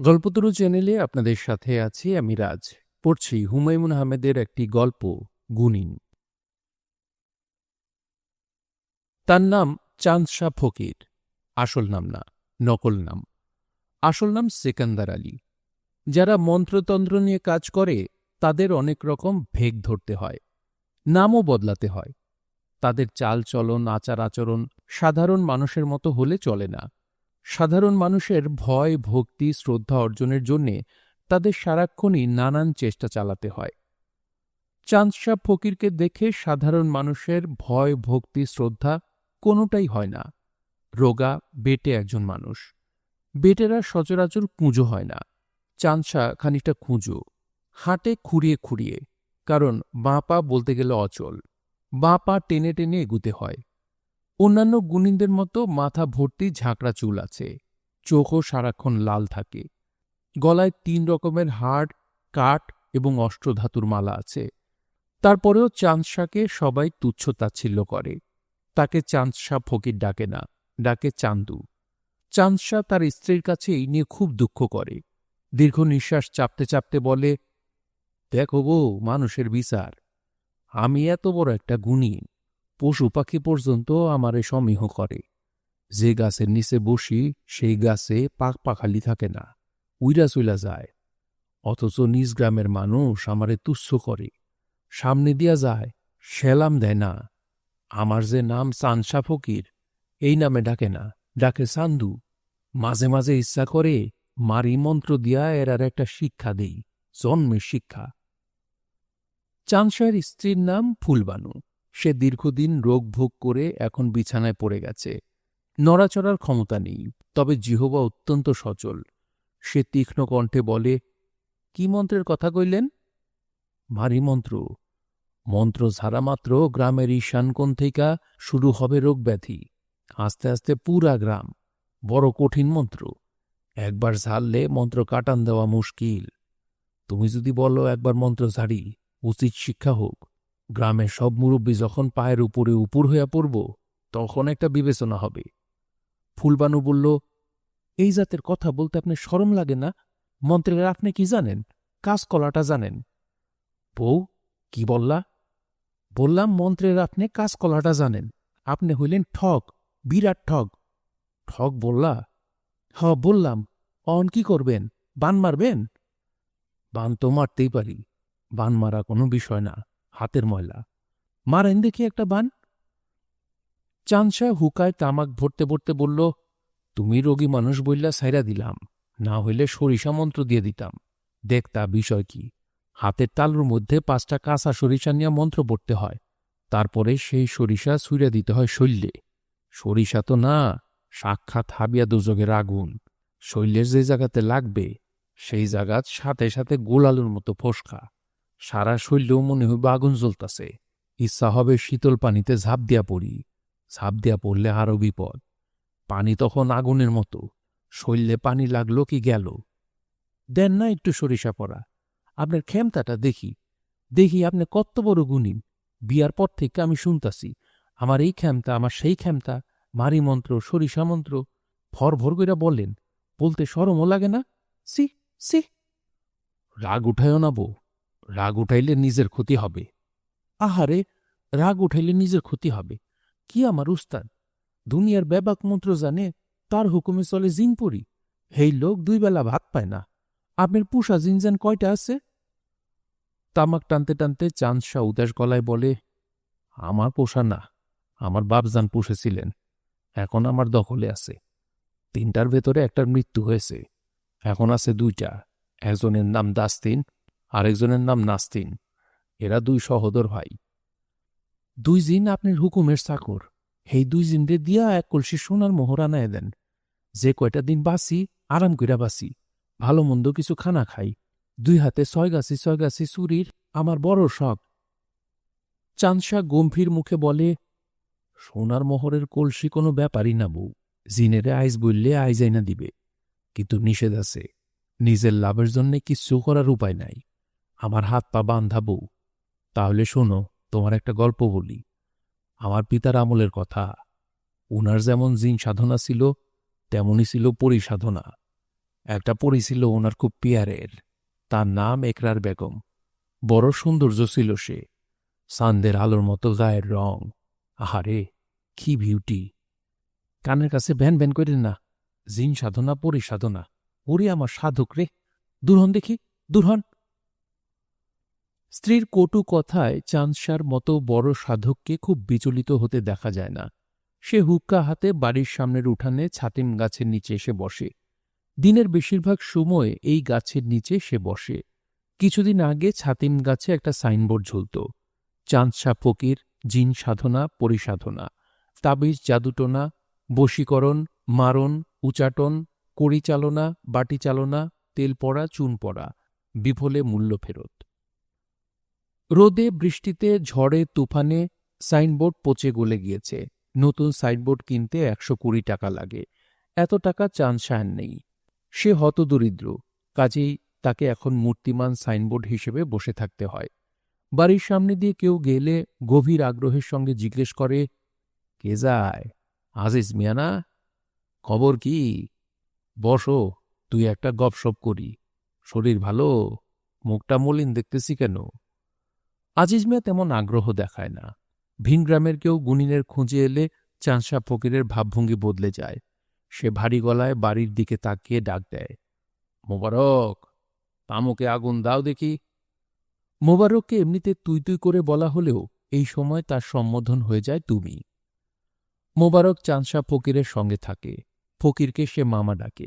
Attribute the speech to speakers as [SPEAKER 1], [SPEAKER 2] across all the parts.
[SPEAKER 1] গল্পতরু চ্যানেলে আপনাদের সাথে আছি আমি রাজ। পড়ছি হুমায়ুন আহমেদের একটি গল্প গুনিন তার নাম চাঁদ শাহ ফকির। আসল নাম না, নকল নাম। আসল নাম সেকান্দার আলী। যারা মন্ত্রতন্ত্র নিয়ে কাজ করে, তাদের অনেক রকম ভেগ ধরতে হয়, নামও বদলাতে হয়। তাদের চাল চলন আচার আচরণ সাধারণ মানুষের মতো হলে চলে না। সাধারণ মানুষের ভয়, ভক্তি, শ্রদ্ধা অর্জনের জন্যে তাদের সারাক্ষণই নানান চেষ্টা চালাতে হয়। চাঁদশাহ ফকিরকে দেখে সাধারণ মানুষের ভয়, ভক্তি, শ্রদ্ধা কোনোটাই হয় না। রোগা, বেটে একজন মানুষ। বেটেরা সচরাচর কুঁজো হয় না। চাঁদশাহ খানিকটা কুঁজো। হাঁটে খুঁড়িয়ে খুঁড়িয়ে। কারণ বাঁ পা বলতে গেলে অচল। বাঁ পা টেনে টেনে এগুতে হয়। অন্যান্য গুণিনদের মতো মাথা ভর্তি ঝাঁকড়া চুল আছে। চোখও সারাক্ষণ লাল থাকে। গলায় তিন রকমের হাড়, কাঠ এবং অষ্টধাতুর মালা আছে। তারপরেও চাঁদশাকে সবাই তুচ্ছ তাচ্ছিল্য করে। তাকে চাঁদশা ফকির ডাকে না, ডাকে চান্দু। চাঁদশা তার স্ত্রীর কাছে এই নিয়ে খুব দুঃখ করে। দীর্ঘ নিঃশ্বাস চাপতে চাপতে বলে, দেখো বউ মানুষের বিচার। আমি এত বড় একটা গুণী। পশু পাখি পর্যন্ত আমারে সমীহ করে। যে গাছের নিচে বসি, সেই গাছে পাক পাখালি থাকে না, উইরা চইলা যায়। অথচ নিজ গ্রামের মানুষ আমারে তুচ্ছ করে। সামনে দিয়া যায়, সেলাম দেয় না। আমার যে নাম চানসা ফকির, এই নামে ডাকে না, ডাকে সান্দু মাঝে মাঝে ইচ্ছা করে মারি মন্ত্র দিয়া এর আর একটা শিক্ষা দেই, জন্মের শিক্ষা। চাঁদশাহের স্ত্রীর নাম ফুলবানু। সে দীর্ঘদিন রোগ ভোগ করে এখন বিছানায় পড়ে গেছে। নড়াচড়ার ক্ষমতা নেই, তবে জিহবা অত্যন্ত সচল। সে তীক্ষ্ণ কণ্ঠে বলে, কি মন্ত্রের কথা কইলেন? ভারী মন্ত্র। মন্ত্র ঝাড়া মাত্র গ্রামের ঈশানকোণ থেকে শুরু হবে রোগ ব্যাধি। আস্তে আস্তে পুরা গ্রাম। বড় কঠিন মন্ত্র। একবার ঝাড়লে মন্ত্র কাটান দেওয়া মুশকিল। তুমি যদি বলো একবার মন্ত্র ঝাড়ি, উচিত শিক্ষা হোক। গ্রামের সব মুরব্বী যখন পায়ের উপরে উপর হইয়া পড়ব, তখন একটা বিবেচনা হবে। ফুলবানু বলল, এই জাতের কথা বলতে আপনি সরম লাগে না? মন্ত্রের আপনি কি জানেন? কাজ কলাটা জানেন? বউ, কি বললা? বললাম মন্ত্রের আপনি কাজ কলাটা জানেন। আপনি হইলেন ঠক বিরাট ঠক ঠক বললা? হ, বললাম। অন কি করবেন? বান মারবেন? বান তো মারতেই পারি। বান মারা কোনো বিষয় না। হাতের ময়লা। মারেন দেখি একটা বান। চাঁদশাহ হুকায় তামাক ভরতে ভরতে বলল, তুমি রোগী মানুষ বললা সাইরা দিলাম, না হইলে সরিষা মন্ত্র দিয়ে দিতাম। দেখতা বিষয় কি। হাতের তালুর মধ্যে পাঁচটা কাঁচা সরিষা নিয়ে মন্ত্র পড়তে হয়। তারপরে সেই সরিষা ছুঁড়ে দিতে হয় শৈল্যে সরিষা তো না, সাক্ষাৎ হাবিয়া দুযোগের আগুন। শৈলের যে জায়গাতে লাগবে, সেই জায়গাত সাথে সাথে গোলালুর মতো ফসকা। সারা শৈলেও মনে হইবে আগুন জ্বলতাছে। ইচ্ছা হবে শীতল পানিতে ঝাঁপ দিয়া পড়ি। ঝাঁপ দিয়া পড়লে আরও বিপদ। পানি তখন আগুনের মতো। শৈলে পানি লাগল কি গেল? দেন না একটু সরিষা পড়া। আপনার খেমতাটা দেখি। দেখি আপনি কত বড় গুণী। বিয়ার পর থেকে আমি শুনতাছি, আমার এই খেমতা আমার সেই খেমতা মারি মন্ত্র, সরিষা মন্ত্র, ভর ভর কইরা বলেন, বলতে সরমও লাগে না? সি সি রাগ উঠায়ও না বউ। রাগ উঠাইলে নিজের ক্ষতি হবে। আহারে, রাগ উঠাইলে নিজের ক্ষতি হবে। কি আমার উস্তাদ? দুনিয়ার ব্যাবাক মন্ত্র জানে, তার হুকুমে চলে জিন পড়ি হেই লোক, দুই বেলা ভাত পায় না। আপনার পুষা জিনজান কয়টা আছে? তামাক টানতে টানতে চাঁদশাহ উদাস গলায় বলে, আমার পোষা না, আমার বাপজান পুষেছিলেন। এখন আমার দখলে আছে। তিনটার ভেতরে একটার মৃত্যু হয়েছে। এখন আছে দুইটা, একজনের নাম দাস্তিন আরেকজনের নাম নাস্তিন। এরা দুই সহোদর ভাই। দুই জিন আপনার হুকুমের চাকর। সেই দুই জিনরে দিয়া এক কলসি সোনার মোহর আনায় দেন। যে কয়টা দিন বাসি আরাম কইরা বাসি ভালো মন্দ কিছু খানা খাই। দুই হাতে ছয় গাছি ছয় গাছি চুরির আমার বড় শখ। চাঁদশা গম্ভীর মুখে বলে, সোনার মোহরের কলসি কোনো ব্যাপারই না বউ। জিনেরে আইজ বললে আইজাই না দিবে। কিন্তু নিষেধ আছে। নিজের লাভের জন্যে কিচ্ছু করার উপায় নাই। আমার হাত পা বান্ধা বউ। তাহলে শোনো, তোমার একটা গল্প বলি। আমার পিতার আমলের কথা। উনার যেমন জিন সাধনা ছিল, তেমনই ছিল পরিসাধনা একটা পরি ছিল ওনার খুব পিয়ারের। তার নাম একরার বেগম। বড় সৌন্দর্য ছিল সে। সান্দের আলোর মতো গায়ের রং। আহারে, কি বিউটি কানের কাছে ভ্যান ভ্যান করেন না, জিন সাধনা, পরি সাধনা। ওরে আমার সাধক রে। দুরহন দেখি, দুরহন। স্ত্রীর কটু কথায় চাঁদসার মতো বড় সাধককে খুব বিচলিত হতে দেখা যায় না। সে হুক্কা হাতে বাড়ির সামনের উঠানে ছাতিম গাছের নিচে এসে বসে। দিনের বেশিরভাগ সময় এই গাছের নিচে সে বসে। কিছুদিন আগে ছাতিম গাছে একটা সাইনবোর্ড ঝুলত। চাঁদসা ফকির, জিন সাধনা, পরিসাধনা। তাবিজ, জাদুটোনা, বশীকরণ, মারণ, উচাটন, কড়িচালনা, বাটিচালনা তেল পড়া চুন পড়া বিফলে মূল্য ফেরত। রোদে বৃষ্টিতে, ঝড়ে, তুফানে সাইনবোর্ড পচে গলে গিয়েছে। নতুন সাইনবোর্ড কিনতে একশো কুড়ি টাকা লাগে। এত টাকা চান নেই। সে হতদরিদ্র। কাজেই তাকে এখন মূর্তিমান সাইনবোর্ড হিসেবে বসে থাকতে হয়। বাড়ির সামনে দিয়ে কেউ গেলে গভীর আগ্রহের সঙ্গে জিজ্ঞেস করে, কে যায়? আজিজ মিয়ানা? খবর কি? বসো, তুই একটা গপসপ করি। শরীর ভালো? মুখটা মলিন দেখতেছি কেন? আজিজ মিয়া তেমন আগ্রহ দেখায় না। ভিন গ্রামের কেউ গুনিনের খুঁজে এলে চাঁদশা ফকিরের ভাবভঙ্গি বদলে যায়। সে ভারী গলায় বাড়ির দিকে তাকিয়ে ডাক দেয়, মোবারক, তামুকে আগুন দাও দেখি। মোবারককে এমনিতে তুই তুই করে বলা হলেও এই সময় তার সম্বোধন হয়ে যায় তুমি। মোবারক চাঁদশা ফকিরের সঙ্গে থাকে। ফকিরকে সে মামা ডাকে।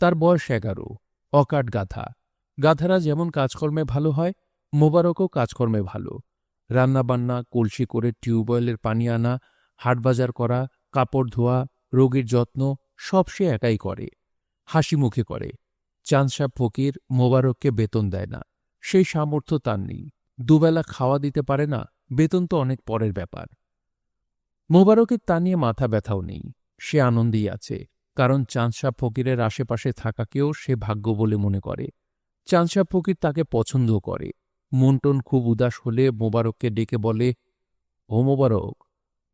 [SPEAKER 1] তার বয়স এগারো, অকাট গাধা। গাধারা যেমন কাজকর্মে ভালো হয় মোবারকও কাজকর্মে ভালো। রান্নাবান্না, কলসি করে টিউবওয়েলের পানি আনা হাটবাজার করা, কাপড় ধোয়া, রোগীর যত্ন, সব সে একাই করে। হাসি মুখে করে। চাঁদসাহ ফকির মোবারককে বেতন দেয় না। সেই সামর্থ্য তার নেই। দুবেলা খাওয়া দিতে পারে না, বেতন তো অনেক পরের ব্যাপার। মোবারকের তা নিয়ে মাথা ব্যথাও নেই। সে আনন্দেই আছে, কারণ চাঁদসাহ ফকিরের আশেপাশে থাকাকেও সে ভাগ্য বলে মনে করে। চাঁদসাহ ফকির তাকে পছন্দও করে। মন্টন খুব উদাস হলে মোবারককে ডেকে বলে, ও মোবারক,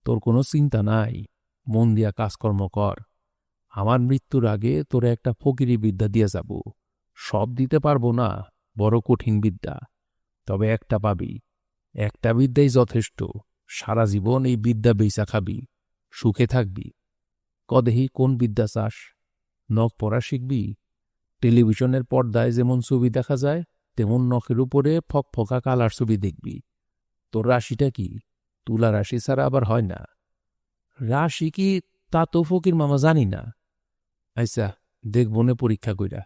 [SPEAKER 1] তোর কোনো চিন্তা নাই, মন দিয়া কাজকর্ম কর। আমার মৃত্যুর আগে তোরে একটা ফকিরি বিদ্যা দিয়ে যাব। সব দিতে পারব না, বড় কঠিন বিদ্যা। তবে একটা পাবি। একটা বিদ্যাই যথেষ্ট। সারা জীবন এই বিদ্যা বেচা খাবি। সুখে থাকবি। কদেহি কোন বিদ্যা চাস? নখ পড়া শিখবি? টেলিভিশনের পর্দায় যেমন ছবি দেখা যায় তেমন নখের উপরে ফকফকা কালার ছবি দেখবি। তোর রাশিটা কি? তুলা রাশি ছাড়া আবার হয় না। রাশি কি? তা তো ফকির মামা জানি না। আচ্ছা দেখ বনে পরীক্ষা কইরা।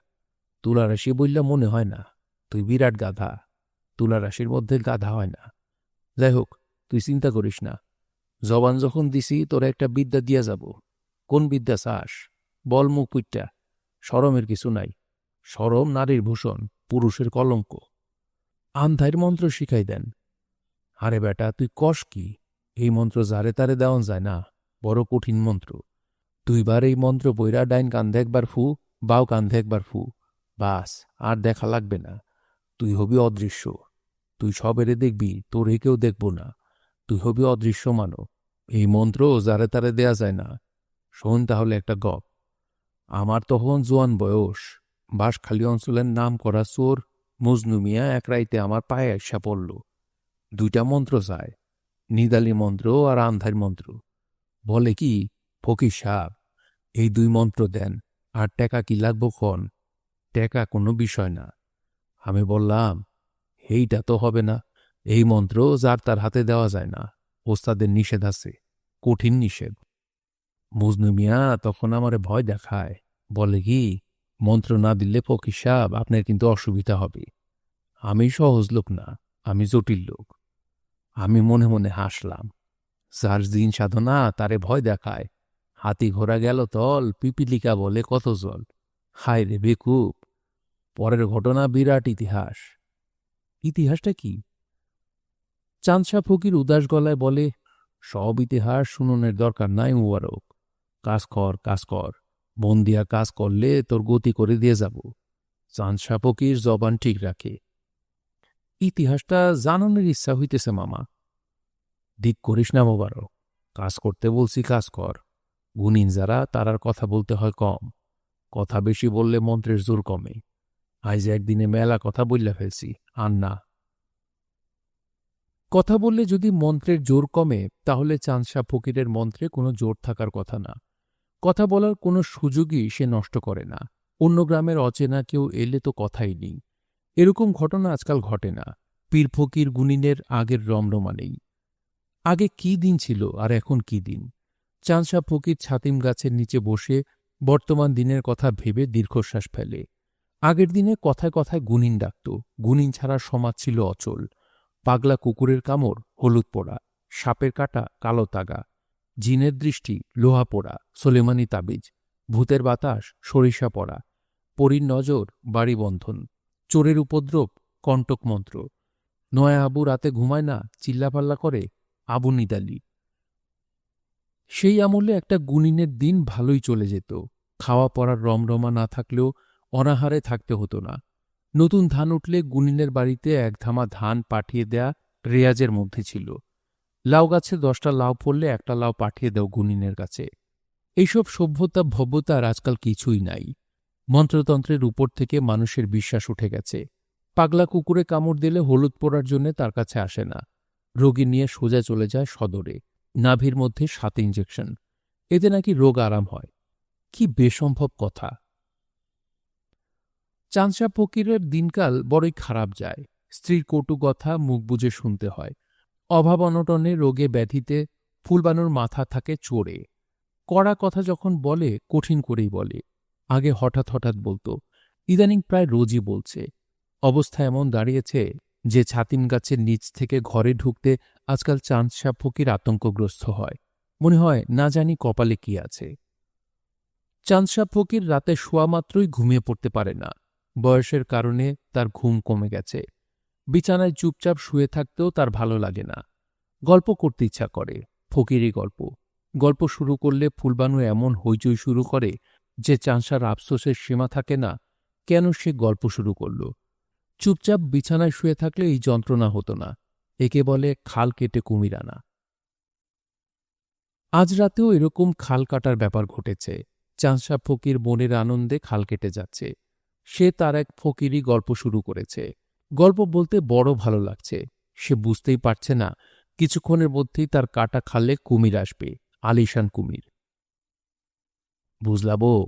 [SPEAKER 1] তুলা রাশি বললে মনে হয় না। তুই বিরাট গাধা। তুলা রাশির মধ্যে গাধা হয় না। যাই হোক, তুই চিন্তা করিস না। জবান যখন দিছি, তোরা একটা বিদ্যা দিয়া যাব। কোন বিদ্যা চাস? বল মুখ পুইটা সরমের কিছু নাই। সরম, নারীর ভূষণ। পুরুষের কলঙ্ক। আন্ধাইর মন্ত্র শিখাই দেন। আরে বেটা, তুই কষ কি? এই মন্ত্র যারে তারে দেওয়ান যায় না, বড় কঠিন মন্ত্র। দুইবার এই মন্ত্র বইরা ডাইন কান্ধে একবার ফু, বাও কান্ধে একবার ফু। বাস, আর দেখা লাগবে না। তুই হবি অদৃশ্য। তুই সবেরে দেখবি, তোর কেউ দেখব না। তুই হবি অদৃশ্য মানো এই মন্ত্র যারে তারে দেয়া যায় না। শোন তাহলে একটা গপ। আমার তখন জোয়ান বয়স। বাঁশখালী অঞ্চলের নাম করা চোর মজনু মিয়া এক রাইতে আমার পায়ে আসা পড়ল। দুইটা মন্ত্র চায়, নিদালি মন্ত্র আর আন্ধার মন্ত্র। বলে কি, ফকির সাহ এই দুই মন্ত্র দেন, আর টেকা কি লাগবো কন টেকা কোনো বিষয় না। আমি বললাম, এইটা তো হবে না। এই মন্ত্র যার তার হাতে দেওয়া যায় না। ওস্তাদের নিষেধ আছে, কঠিন নিষেধ। মজনু মিয়া তখন আমারে ভয় দেখায়, বলে কি মন্ত্র না দিলে ফকির সাহ আপনার কিন্তু অসুবিধা হবে। আমি সহজ লোক না, আমি জটিল লোক। আমি মনে মনে হাসলাম। যার দিন সাধনা, তারে ভয় দেখায়। হাতি ঘোড়া গেল তল, পিপিলিকা বলে কত জল। হায় রে বেকুব, পরের ঘটনা বিরাট ইতিহাস। ইতিহাসটা কি? চাঁদশা ফকির উদাস গলায় বলে, সব ইতিহাস শুননের দরকার নাই মুবারক। কাজ কর কাজ কর। মন দিয়া কাজ করলে তোর গতি করে দিয়ে যাব। চাঁদশা ফকির জবান ঠিক রাখে। ইতিহাসটা জানানোর ইচ্ছা হইতেছে মামা। দিক করিস না মোবারক, কাজ করতে বলছি কাজ কর। গুণিন যারা তারার কথা বলতে হয় কম। কথা বেশি বললে মন্ত্রের জোর কমে। আজ একদিনে মেলা কথা বললে ফেলছি, আর না। কথা বললে যদি মন্ত্রের জোর কমে, তাহলে চাঁদশা ফকিরের মন্ত্রে কোনো জোর থাকার কথা না। কথা বলার কোনো সুযোগই সে নষ্ট করে না। অন্য গ্রামের অচেনা কেউ এলে তো কথাই নেই। এরকম ঘটনা আজকাল ঘটে না। পীর ফকির গুনিনের আগের রমরমা নেই। আগে কি দিন ছিল আর এখন কি দিন? চাঁদশা ফকির ছাতিম গাছের নিচে বসে বর্তমান দিনের কথা ভেবে দীর্ঘশ্বাস ফেলে। আগের দিনে কথায় কথায় গুনিন ডাকত। গুনিন ছাড়া সমাজ ছিল অচল। পাগলা কুকুরের কামড়, হলুদ পোড়া, সাপের কাটা, কালো তাগা। জিনের দৃষ্টি লোহা পোড়া, সোলেমানি তাবিজ, ভূতের বাতাস, সরিষা পড়া, পরীর নজর, বাড়ি বন্ধন, চোরের উপদ্রব, কণ্টক মন্ত্র, নয়া আবু রাতে ঘুমায় না, চিল্লাপাল্লা করে, আবু নিদালি। সেই আমলে একটা গুনিনের দিন ভালোই চলে যেত, খাওয়া পড়ার রমরমা না থাকলেও অনাহারে থাকতে হতো না। নতুন ধান উঠলে গুনিনের বাড়িতে এক ধামা ধান পাঠিয়ে দেয়া রেয়াজের মধ্যে ছিল। লাউ গাছে দশটা লাউ পড়লে একটা লাউ পাঠিয়ে দাও গুনিনের কাছে। এইসব সভ্যতা ভব্যতার আজকাল কিছুই নাই। মন্ত্রতন্ত্রের উপর থেকে মানুষের বিশ্বাস উঠে গেছে। পাগলা কুকুরে কামড় দিলে হলুদ পোড়ার জন্য তার কাছে আসে না। রোগী নিয়ে সোজা চলে যায় সদরে। নাভির মধ্যে সাত ইঞ্জেকশন এতে নাকি রোগ আরাম হয়। কি বেসম্ভব কথা। চাঁদশা ফকিরের দিনকাল বড়ই খারাপ যায়। স্ত্রীর কটু কথা মুখ বুঝে শুনতে হয়। অভাব অনটনে রোগে ব্যাধিতে ফুলবানুর মাথা থাকে চড়ে। কড়া কথা যখন বলে, কঠিন করেই বলে। আগে হঠাৎ হঠাৎ বলতো, ইদানিং প্রায় রোজই বলছে। অবস্থা এমন দাঁড়িয়েছে যে ছাতিম গাছের নিচ থেকে ঘরে ঢুকতে আজকাল চাঁদশা ফকির আতঙ্কগ্রস্ত হয়। মনে হয়, না জানি কপালে কি আছে। চাঁদশা ফকির রাতে শোয়া মাত্রই ঘুমিয়ে পড়তে পারে না। বয়সের কারণে তার ঘুম কমে গেছে। বিছানায় চুপচাপ শুয়ে থাকতেও তার ভালো লাগে না। গল্প করতে ইচ্ছা করে ফকিরি গল্প। গল্প শুরু করলে ফুলবানু এমন হইচই শুরু করে যে চাঁদশার আফসোসের সীমা থাকে না, কেন সে গল্প শুরু করল? চুপচাপ বিছানায় শুয়ে থাকলে এই যন্ত্রণা হতো না, একে বলে খাল কেটে কুমির আনা। আজ রাতেও এরকম খাল কাটার ব্যাপার ঘটেছে চাঁদশা ফকির মনের আনন্দে খাল কেটে যাচ্ছে। সে তার এক ফকিরই গল্প শুরু করেছে। গল্প বলতে বড় ভালো লাগছে। সে বুঝতেই পারছে না, কিছুক্ষণের মধ্যেই তার কাটা খালে কুমির আসবে, আলিশান কুমির। বুঝলা বউ,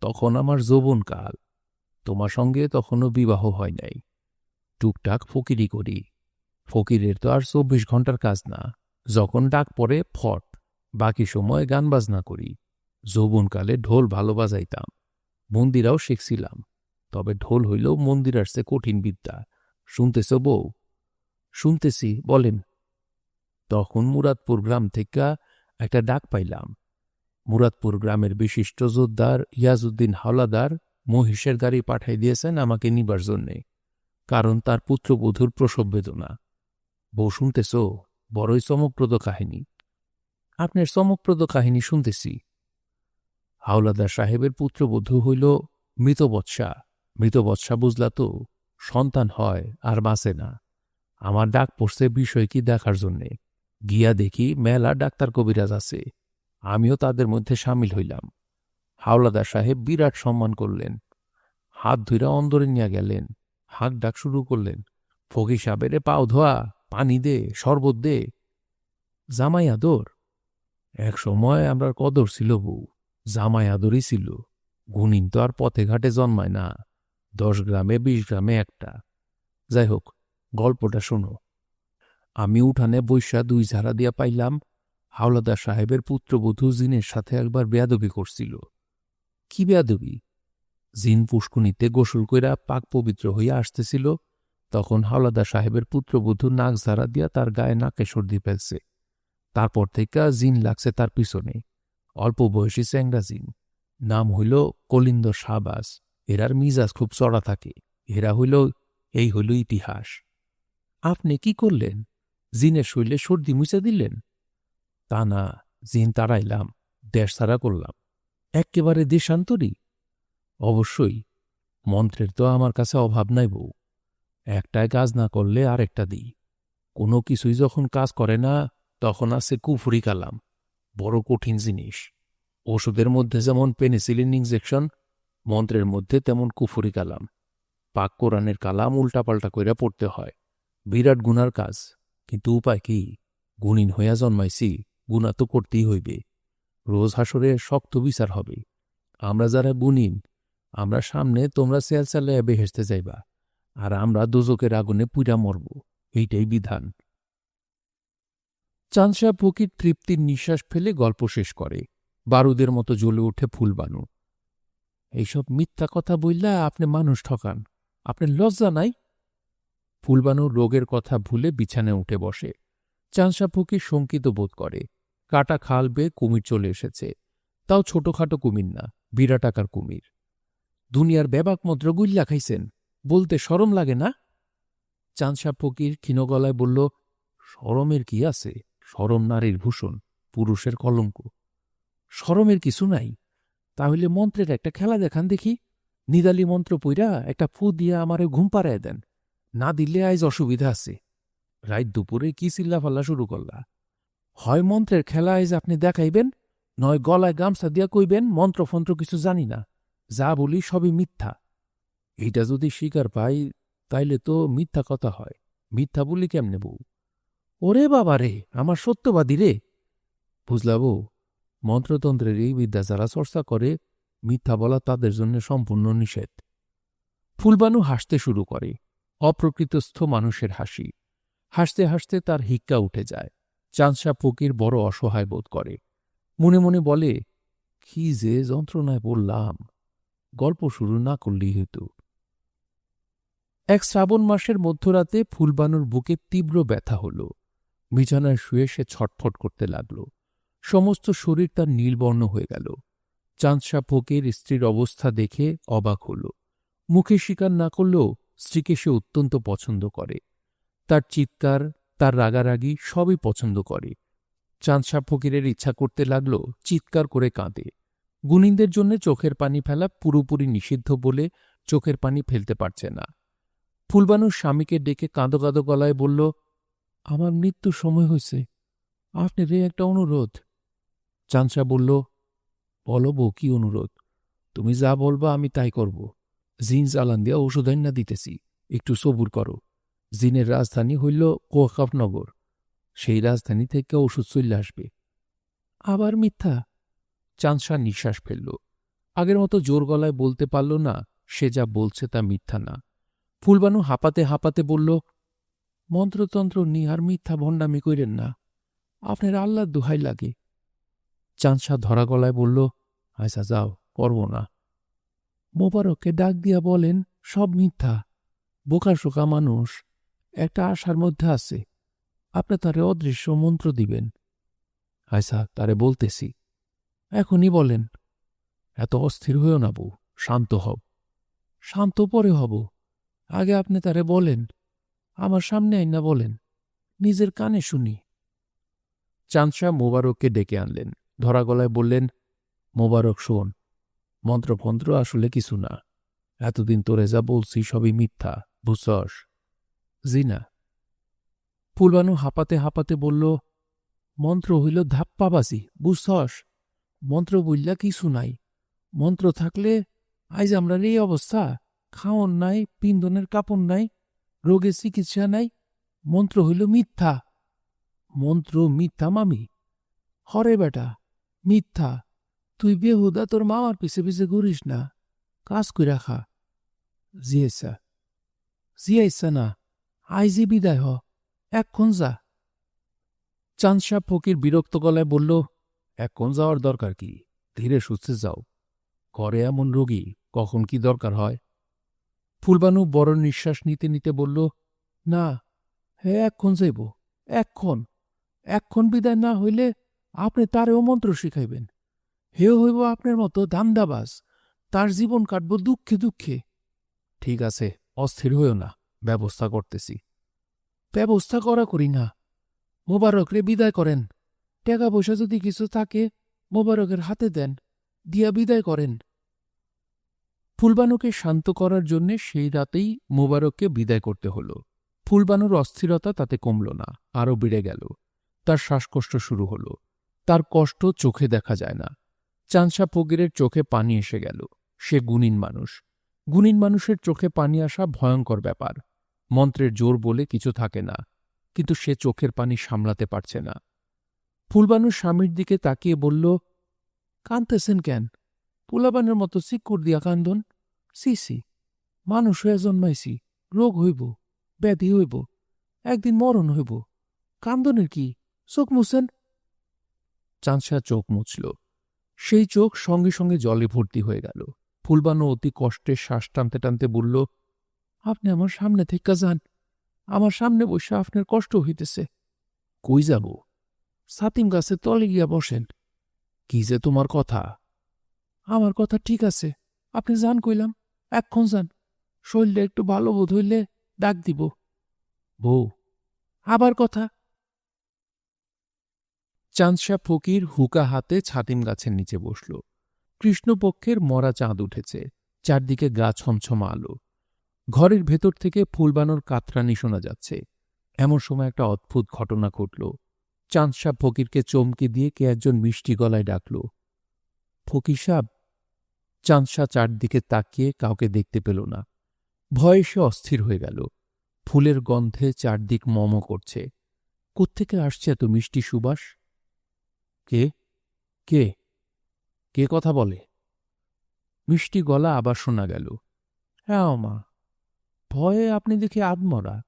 [SPEAKER 1] তখন আমার যৌবনকাল তোমার সঙ্গে তখনও বিবাহ হয় নাই। টুকটাক ফকিরি করি। ফকিরের তো আর চব্বিশ ঘণ্টার কাজ না। যখন ডাক পড়ে, ফট, বাকি সময় গান বাজনা করি। যৌবনকালে ঢোল ভালো বাজাইতাম মন্দিরাও শিখছিলাম। তবে ঢোল হইল মন্দির আসছে কঠিন বিদ্যা শুনতেছ বউ? শুনতেছি, বলেন। তখন মুরাদপুর গ্রাম থেকে একটা ডাক পাইলাম। মুরাদপুর গ্রামের বিশিষ্ট যোদ্ধার ইয়াজউদ্দিন হাওলাদার মহিষের গাড়ি পাঠাই দিয়েছেন আমাকে নিবার জন্যে, কারণ তার পুত্রবধূর প্রসব বেদনা। বউ, শুনতেছ? বড়ই চমকপ্রদ কাহিনী। আপনার চমকপ্রদ কাহিনী শুনতেছি। হাওলাদার সাহেবের পুত্রবধূ হইল মৃতবৎসা। মৃতবৎসা বুঝলা তো, সন্তান হয় আর বাঁচে না। আমার ডাক পড়ছে বিষয় কি দেখার জন্যে। গিয়া দেখি মেলা ডাক্তার কবিরাজ আছে। আমিও তাদের মধ্যে সামিল হইলাম। হাওলাদার সাহেব বিরাট সম্মান করলেন। হাত ধুইরা অন্দরে নিয়ে গেলেন। হাত ডাক শুরু করলেন ফকি সাবেরে পাও ধোয়া, পানি দে, শরবত দে। জামাই আদর? এক সময় আমরা কদর ছিল বউ, জামাই আদরই ছিল। গুণিন তো আর পথে ঘাটে জন্মায় না। দশ গ্রামে, বিশ গ্রামে একটা। যাই হোক গল্পটা শোনো। আমি উঠানে বৈশা দুই ঝাড়া দিয়া পাইলাম। হাওলাদার সাহেবের পুত্রবধূ জিনের সাথে একবার বেয়াদবি করছিল। কি বেয়াদবি? জিন পুষ্কুনিতে গোসল কইরা পাক পবিত্র হইয়া আসতেছিল। তখন হাওলাদার সাহেবের পুত্রবধূ নাক ঝাড়া দিয়া তার গায়ে নাকে সর্দি ফেলছে। তারপর থেকে জিন লাগছে তার পিছনে। অল্প বয়সী চ্যাংরা জিন। নাম হইল কলিন্দ শাহবাস এরার মিজাজ খুব চড়া থাকে। এরা হইল, এই হইল ইতিহাস। আপনি কি করলেন? জিনের শৈলে সর্দি মুছে দিলেন? তা না, জিন তাড়াইলাম, দেশ ছাড়া করলাম। একেবারে দেশান্তরী। অবশ্যই, মন্ত্রের তো আমার কাছে অভাব নাই বউ। একটায় কাজ না করলে আরেকটা দিই। কোনো কিছুই যখন কাজ করে না, তখন আছে কুফুরি কালাম। বড় কঠিন জিনিস। ওষুধের মধ্যে যেমন পেনিসিলিন ইনজেকশন মন্ত্রের মধ্যে তেমন কুফুরি কালাম। পাক কোরআনের কালাম উল্টাপাল্টা কইরা পড়তে হয়। বিরাট গুনার কাজ। কিন্তু উপায় কি? গুণিন হইয়া জন্মাইছি গুণা তো করতেই হইবে। রোজ হাসরে শক্ত বিচার হবে। আমরা যারা গুণিন, আমরা সামনে তোমরা সেল চালাইয়া বেহেসতে যাইবা, আর আমরা দুজকের আগুনে পুইরা মরব। এইটাই বিধান। চাঁদশা ফকির তৃপ্তির নিঃশ্বাস ফেলে গল্প শেষ করে। বারুদের মতো জ্বলে ওঠে ফুলবানু। এইসব মিথ্যা কথা বললা আপনি মানুষ ঠকান। আপনার লজ্জা নাই? ফুলবানু রোগের কথা ভুলে বিছানায় উঠে বসে। চাঁদশা ফকির শঙ্কিত বোধ করে। কাটা খাল বেয়ে কুমির চলে এসেছে। তাও ছোটখাটো কুমির না, বিরাট আকার কুমির। দুনিয়ার ব্যাবাক মন্ত্র গুল্লা খাইছেন, বলতে সরম লাগে না? চাঁদশা ফকির ক্ষীণগলায় বলল, সরমের কি আছে? সরম নারীর ভূষণ, পুরুষের কলঙ্ক। সরমের কিছু নাই তাহলে মন্ত্রের একটা খেলা দেখান দেখি। নিদালি মন্ত্র পইরা একটা ফু দিয়ে আমারে ঘুম পাড়ায় দেন। না দিলে আইজ অসুবিধা আছে। রাত দুপুরে কি চিল্লাফাল্লা শুরু করলা? হয় মন্ত্রের খেলা আইজ আপনি দেখাইবেন, নয় গলায় গামছা দিয়া কইবেন মন্ত্রফন্ত্র কিছু জানি না। যা বলি সবই মিথ্যা। এইটা যদি স্বীকার পাই, তাইলে তো মিথ্যা কথা হয়। মিথ্যা বলি কেমনে বউ? ওরে বাবা রে আমার সত্যবাদী রে। বুঝলা বউ মন্ত্রতন্ত্রের এই বিদ্যা যারা চর্চা করে, মিথ্যা বলা তাদের জন্য সম্পূর্ণ নিষেধ। ফুলবানু হাসতে শুরু করে, অপ্রকৃতস্থ মানুষের হাসি। হাসতে হাসতে তার হিক্কা উঠে যায়, চাঁদশা ফকির বড় অসহায় বোধ করে। মনে মনে বলে, কি যে যন্ত্রণায় বললাম গল্প শুরু না করলেই হতো এক শ্রাবণ মাসের মধ্যরাতে ফুলবানুর বুকে তীব্র ব্যথা হল। বিছানায় শুয়ে সে ছটফট করতে লাগল। সমস্ত শরীর তার নীলবর্ণ হয়ে গেল। চাঁদশা ফকির স্ত্রীর অবস্থা দেখে অবাক হল। মুখে স্বীকার না করলেও স্ত্রীকে সে অত্যন্ত পছন্দ করে। তার চিৎকার, তার রাগারাগি সবই পছন্দ করে। চাঁদশা ফকিরের ইচ্ছা করতে লাগল চিৎকার করে কাঁদে। গুণিনদের জন্য চোখের পানি ফেলা পুরোপুরি নিষিদ্ধ বলে চোখের পানি ফেলতে পারছে না। ফুলবানুর স্বামীকে ডেকে কাঁদো কাঁদো গলায় বলল, আমার মৃত্যুর সময় হয়েছে। আপনি রে একটা অনুরোধ। চাঁদশা বলল, বলো বউ, কি অনুরোধ? তুমি যা বলবা আমি তাই করব। জিন চালান দিয়া ওষুধ না দিতেছি, একটু সবুর করো। জিনের রাজধানী হইল কোয়াকাপনগর সেই রাজধানী থেকে ওষুধ চলে আসবে। আবার মিথ্যা? চাঁদশা নিঃশ্বাস ফেলল। আগের মতো জোর গলায় বলতে পারল না, সে যা বলছে তা মিথ্যা না। ফুলবানু হাঁপাতে হাঁপাতে বলল, মন্ত্রতন্ত্র নিহার মিথ্যা ভণ্ডামি কইরেন না। আপনার আল্লাহ দুহাই লাগে। চাঁদশা ধরা গলায় বলল আচ্ছা যাও, করব না। মোবারককে ডাক দিয়া বলেন, সব মিথ্যা বোকাশোকা মানুষ, একটা আশার মধ্যে আছে, আপনি তারে অদৃশ্য মন্ত্র দিবেন। আচ্ছা তারে বলতেছি, এখনই বলেন, এত অস্থির হইও না বউ, শান্ত হব শান্ত পরে হব, আগে আপনি তারে বলেন, আমার সামনে আইনা বলেন, নিজের কানে শুনি। চাঁদশাহ মোবারককে ডেকে আনলেন। ধরা গলায় বললেন, মোবারক, শোন মন্ত্রফন্ত্র আসলে কিছু না। এতদিন তোরে যা বলছি সবই মিথ্যা, বুঝছস? জি না ফুলবানু হাঁপাতে হাঁপাতে বলল, মন্ত্র হইল ধাপ্পাবাজি, বুঝছস? মন্ত্র বললা কিছু নাই। মন্ত্র থাকলে আইজ আমরা এই অবস্থা। খাওয়ন নাই পিন্দনের কাপড় নাই, রোগের চিকিৎসা নাই, মন্ত্র হইল মিথ্যা। মন্ত্র মিথ্যা মামি? হরে বেটা মিথ্যা। তুই বেহুদা, তোর মামার পিছে পিছে ঘুরিস না। কাজ কইরা খা। জিয়েছা জিয়াইছা না আই আইজি বিদায় হ। এক্ষণ যা। চাঁদশাহ ফকির বিরক্ত গলায় বলল এখন যাওয়ার দরকার কি? ধীরে সুস্থে যাও। ঘরে এমন রোগী কখন কি দরকার হয়? ফুলবানু বড় নিঃশ্বাস নিতে নিতে বলল, না, হে, এক্ষণ যাইব। এক্ষণ। এক্ষণ বিদায় না হইলে আপনি তারেও মন্ত্র শিখাইবেন। হেও হইব আপনার মতো দান্দাবাজ, তার জীবন কাটব দুঃখে দুঃখে। ঠিক আছে, অস্থির হইও না, ব্যবস্থা করতেছি। ব্যবস্থা করা করি না। মোবারকরে বিদায় করেন। টাকা পয়সা যদি কিছু থাকে, মোবারকের হাতে দেন, দিয়া বিদায় করেন। ফুলবানুকে শান্ত করার জন্যে সেই রাতেই মোবারককে বিদায় করতে হল। ফুলবানুর অস্থিরতা তাতে কমল না, আরও বেড়ে গেল। তার শ্বাসকষ্ট শুরু হল। তার কষ্ট চোখে দেখা যায় না। চাঁদশা ফকিরের চোখে পানি এসে গেল। সে গুণীন মানুষ। গুণীন মানুষের চোখে পানি আসা ভয়ঙ্কর ব্যাপার। মন্ত্রের জোর বলে কিছু থাকে না, কিন্তু সে চোখের পানি সামলাতে পারছে না। ফুলবানুর স্বামীর দিকে তাকিয়ে বলল, কানতেছেন কেন? পোলাবানের মতো সিক্কুর দিয়া কান্দন। সি সি, মানুষ হয়ে জন্মাইছি, রোগ হইব, ব্যাধি হইব, একদিন মরণ হইব। কান্দনের কি? চোখ মুছেন? চাঁদশা চোখ মুছল। সেই চোখ সঙ্গে সঙ্গে জলে ভর্তি হয়ে গেল। ফুলবানো অতি কষ্টে শ্বাস টানতে টানতে বলল, আপনি আমার সামনে থেকে যান। আমার সামনে বসে আপনার কষ্ট হইতেছে। কই যাব? সাতিম গাছে তলে গিয়া বসেন। কি যে তোমার কথা? আমার কথা ঠিক আছে। আপনি যান কইলাম। এক্ষণ যান। শরীরটা একটু ভালো বোধ হইলে ডাক দিব। বউ, আবার কথা। চাঁদশা ফকির হুকা হাতে ছাতিম গাছের নিচে বসল। কৃষ্ণপক্ষের মরা চাঁদ উঠেছে, চারদিকে গা ছমছমা আলো। ঘরের ভেতর থেকে ফুলবানোর কাতরানি শোনা যাচ্ছে। এমন সময় একটা অদ্ভুত ঘটনা ঘটল। চাঁদশাহ ফকিরকে চমকে দিয়ে কে একজন মিষ্টি গলায় ডাকল। ফকির সাব চাঁদশাহ চারদিকে তাকিয়ে কাউকে দেখতে পেল না। ভয়ে সে অস্থির হয়ে গেল। ফুলের গন্ধে চারদিক মম করছে। কোত্থেকে আসছে এত মিষ্টি সুবাস? কে? কে? কে কথা বলে? মিষ্টি গলা আবার শোনা গেল। হ্যাঁ মা, ভয়ে আপনি দেখে আদমরা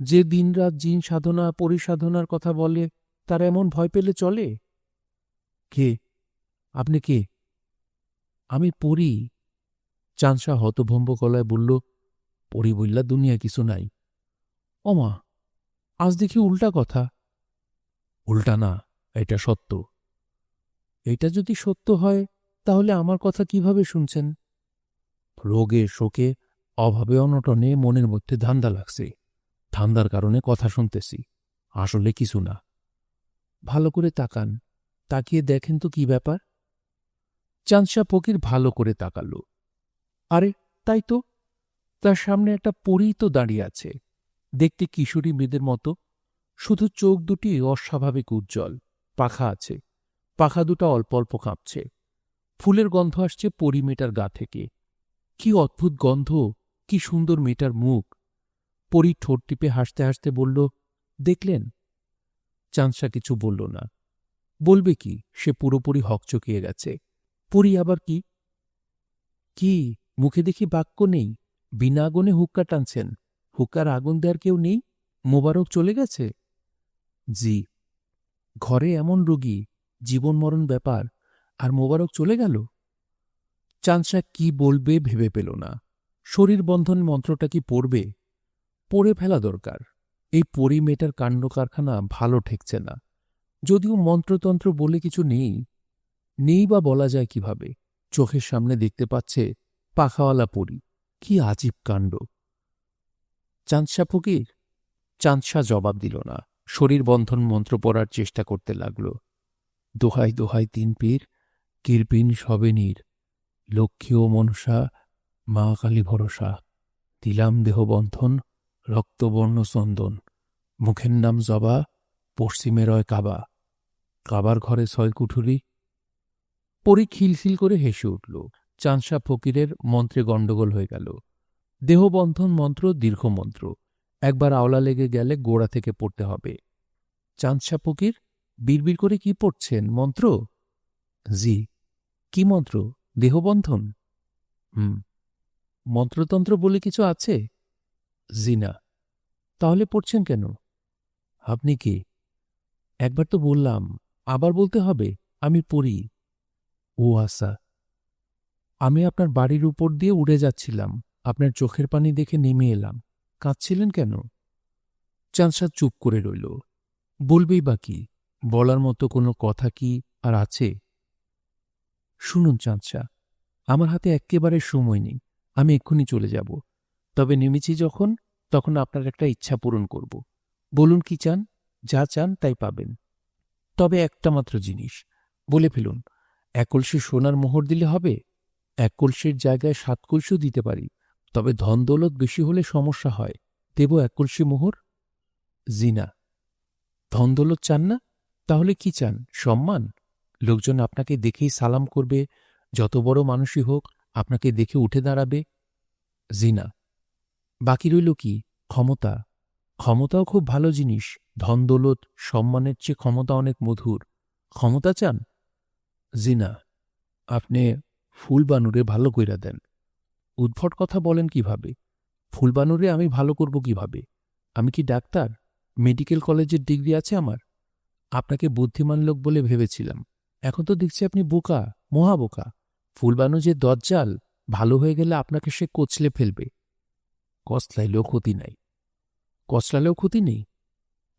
[SPEAKER 1] যে দিনরাত জিন সাধনা পরিসাধনার কথা বলে, তার এমন ভয় পেলে চলে? কে? আপনি কে? আমি পড়ি চাঁদশা হতভম্ব গলায় বলল পড়ি বললা দুনিয়া কিছু নাই। অমা আজ দেখি উল্টা কথা। উল্টা না, এটা সত্য। এটা যদি সত্য হয়, তাহলে আমার কথা কীভাবে শুনছেন? রোগে শোকে, অভাবে অনটনে মনের মধ্যে ধান্দা লাগছে। ধান্দার কারণে কথা শুনতেছি, আসলে কিছু না। ভালো করে তাকান, তাকিয়ে দেখেন তো কি ব্যাপার। চাঁদশা ফকির ভালো করে তাকাল। আরে, তাই তো। তার সামনে একটা পরী তো দাঁড়িয়ে আছে। দেখতে কিশোরী মেয়েদের মতো। শুধু চোখ দুটি অস্বাভাবিক উজ্জ্বল, পাখা আছে। পাখা দুটা অল্প অল্প কাঁপছে। ফুলের গন্ধ আসছে পরি মেটার গা থেকে। কি অদ্ভুত গন্ধ, কি সুন্দর মেয়েটার মুখ। পরি ঠোঁট টিপে হাসতে হাসতে বলল, দেখলেন? চাঁদশা কিছু বলল না। বলবে কি, সে পুরোপুরি হকচকিয়ে গেছে। পরি আবার কি? কি, মুখে দেখি বাক্য নেই? বিনা আগুনে হুক্কা টানছেন। হুক্কার আগুন দেওয়ার কেউ নেই? মোবারক চলে গেছে? জি। ঘরে এমন রোগী জীবন মরণ ব্যাপার আর মোবারক চলে গেল? চাঁদশা কি বলবে ভেবে পেল না। শরীর বন্ধন মন্ত্রটা কি পড়বে? পড়ে ফেলা দরকার। এই পরি মেটার কাণ্ড কারখানা ভালো ঠেকছে না। যদিও মন্ত্রতন্ত্র বলে কিছু নেই। নেই বা বলা যায় কীভাবে? চোখের সামনে দেখতে পাচ্ছে পাখাওয়ালা পরি। কি আজীব কাণ্ড। চাঁদশা ফকির? চাঁদশা জবাব দিল না। শরীর বন্ধন মন্ত্র পড়ার চেষ্টা করতে লাগল। দোহাই দোহাই তিন পীর কিরপিন সবে নীর, লক্ষ্মী ও মনসা, মা কালী ভরসা দিলাম দেহবন্ধন রক্তবর্ণ চন্দন, মুখের নাম জবা, পশ্চিমে রয় কাবা, কাবার ঘরে ছয় কুঠুরি। পরি খিলখিল করে হেসে উঠল। চাঁদশা ফকিরের মন্ত্রে গণ্ডগোল হয়ে গেল। দেহবন্ধন মন্ত্র, দীর্ঘ মন্ত্র, একবার আওলা লেগে গেলে গোড়া থেকে পড়তে হবে। চাঁদশা ফকির বিড়বিড় করে কি পড়ছেন? মন্ত্র? জি। কি মন্ত্র? দেহবন্ধন? হুম। মন্ত্রতন্ত্র বলে কিছু আছে? জি না। তাহলে পড়ছেন কেন? আপনি কি? একবার তো বললাম, আবার বলতে হবে, আমি পড়ি। ও আশা আমি আপনার বাড়ির উপর দিয়ে উড়ে যাচ্ছিলাম, আপনার চোখের পানি দেখে নেমে এলাম। কাঁদছিলেন কেন? চাঁদসা চুপ করে রইল। বলবেই বা কি? বলার মতো কোনো কথা কি আর আছে? শুনুন চাঁদসা আমার হাতে একেবারে সময় নেই, আমি এক্ষুনি চলে যাব। তবে নেমেছি যখন, তখন আপনার একটা ইচ্ছা পূরণ করব। বলুন কি চান? যা চান তাই পাবেন। তবে একটা মাত্র জিনিস, বলে ফেলুন, এক কলসি সোনার মোহর দিলে হবে? এক কলসির জায়গায় সাত কলসিও দিতে পারি, তবে ধন দৌলত বেশি হলে সমস্যা হয়। দেব এক কলসি মোহর? জিনা, ধন দৌলত চান না? তাহলে কি চান? সম্মান? লোকজন আপনাকে দেখেই সালাম করবে, যত বড় মানুষই হোক, আপনাকে দেখে উঠে দাঁড়াবে। জিনা। বাকি রইল কি? ক্ষমতা। ক্ষমতাও খুব ভালো জিনিস। ধন, দৌলত, সম্মানের চেয়ে ক্ষমতা অনেক মধুর। ক্ষমতা চান? জিনা। আপনি ফুলবানুরে ভালো কইরা দেন। উদ্ভট কথা বলেন কীভাবে? ফুলবানুরে আমি ভালো করব কীভাবে? আমি কি ডাক্তার? মেডিকেল কলেজের ডিগ্রি আছে আমার? আপনাকে বুদ্ধিমান লোক বলে ভেবেছিলাম। এখন তো দেখছি আপনি বোকা, মহা বোকা। ফুলবানু যে দজ্জাল, ভালো হয়ে গেলে আপনাকে সে কোচলে ফেলবে। কসলাইলেও ক্ষতি নাই। কসলালেও ক্ষতি নেই।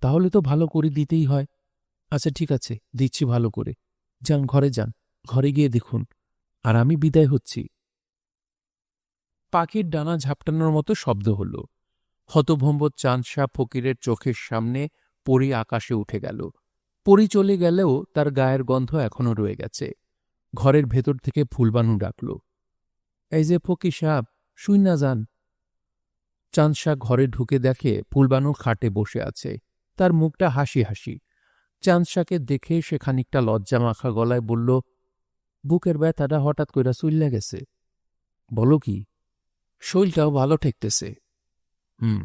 [SPEAKER 1] তাহলে তো ভালো করে দিতেই হয়। আচ্ছা ঠিক আছে, দিচ্ছি ভালো করে। যান, ঘরে যান। ঘরে গিয়ে দেখুন। আর আমি বিদায় হচ্ছি। পাখির ডানা ঝাপটানোর মতো শব্দ হল। হতভম্ব চাঁদশা ফকিরের চোখের সামনে পরি আকাশে উঠে গেল। পরি চলে গেলেও তার গায়ের গন্ধ এখনও রয়ে গেছে। ঘরের ভেতর থেকে ফুলবানু ডাকল, এই যে ফকি সাপ শুই না যান। চাঁদশা ঘরে ঢুকে দেখে ফুলবানু খাটে বসে আছে। তার মুখটা হাসি হাসি। চাঁদশাকে দেখে সে খানিকটা লজ্জা মাখা গলায় বলল, বুকের ব্যথাটা হঠাৎ কইরা চুল্লা গেছে। বলো কি? শৈলটাও ভালো ঠেকতেছে। হুম।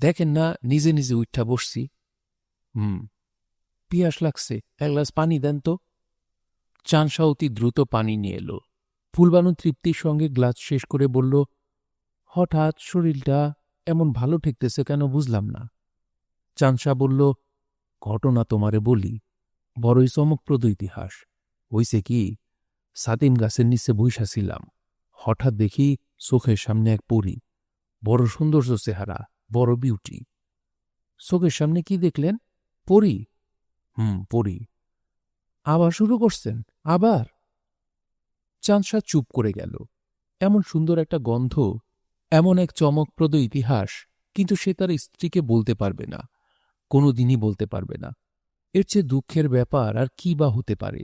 [SPEAKER 1] দেখেন না, নিজে নিজে উঠা বসছি। হুম। পিয়াস লাগছে এক গ্লাস পানি দেন তো। চানসা অতি দ্রুত পানি নিয়ে এলো। ফুলবানু তৃপ্তির সঙ্গে গ্লাস শেষ করে বলল, হঠাৎ শরীরটা এমন ভালো ঠেকতেছে কেন বুঝলাম না। চানসা বলল, ঘটনা তোমারে বলি, বড়ই চমকপ্রদ ইতিহাস। হইছে কি, সাতিম গাছের নিচে বৈশাছিলাম হঠাৎ দেখি চোখের সামনে এক পরী। বড় সৌন্দর্য চেহারা, বড় বিউটি চোখের সামনে কি দেখলেন? পরী? হুম পরী আবার শুরু করছেন, আবার? চাঁদসা চুপ করে গেল। এমন সুন্দর একটা গন্ধ, এমন এক চমকপ্রদ ইতিহাস, কিন্তু সে তার স্ত্রীকে বলতে পারবে না কোনো দিনই বলতে পারবে না। এর চেয়ে দুঃখের ব্যাপার আর কি বা হতে পারে?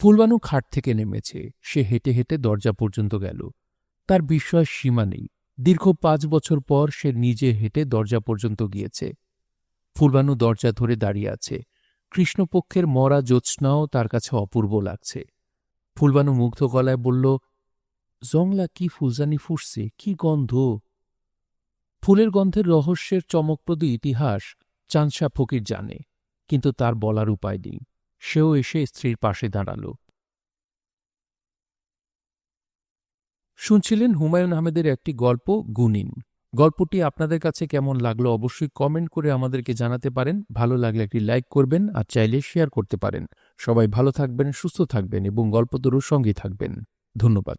[SPEAKER 1] ফুলবানু খাট থেকে নেমেছে, সে হেঁটে হেঁটে দরজা পর্যন্ত গেল। তার বিস্ময়ের সীমা নেই। দীর্ঘ পাঁচ বছর পর সে নিজে হেঁটে দরজা পর্যন্ত গিয়েছে। ফুলবানু দরজা ধরে দাঁড়িয়ে আছে। কৃষ্ণপক্ষের মরা জ্যোৎস্নাও তার কাছে অপূর্ব লাগছে। ফুলবানু মুগ্ধ গলায় বলল, জংলা কি ফুলজানি ফুটছে, কি গন্ধ? ফুলের গন্ধের রহস্যের চমকপ্রদ ইতিহাস চাঁদশা ফকির জানে, কিন্তু তার বলার উপায় নেই। সেও এসে স্ত্রীর পাশে দাঁড়াল। শুনছিলেন হুমায়ুন আহমেদের একটি গল্প, গুনিন। গল্পটি আপনাদের কাছে কেমন লাগল অবশ্যই কমেন্ট করে আমাদেরকে জানাতে পারেন। ভালো লাগলে একটি লাইক করবেন আর চাইলে শেয়ার করতে পারেন। সবাই ভালো থাকবেন, সুস্থ থাকবেন এবং গল্পতরুর সঙ্গেই থাকবেন। ধন্যবাদ।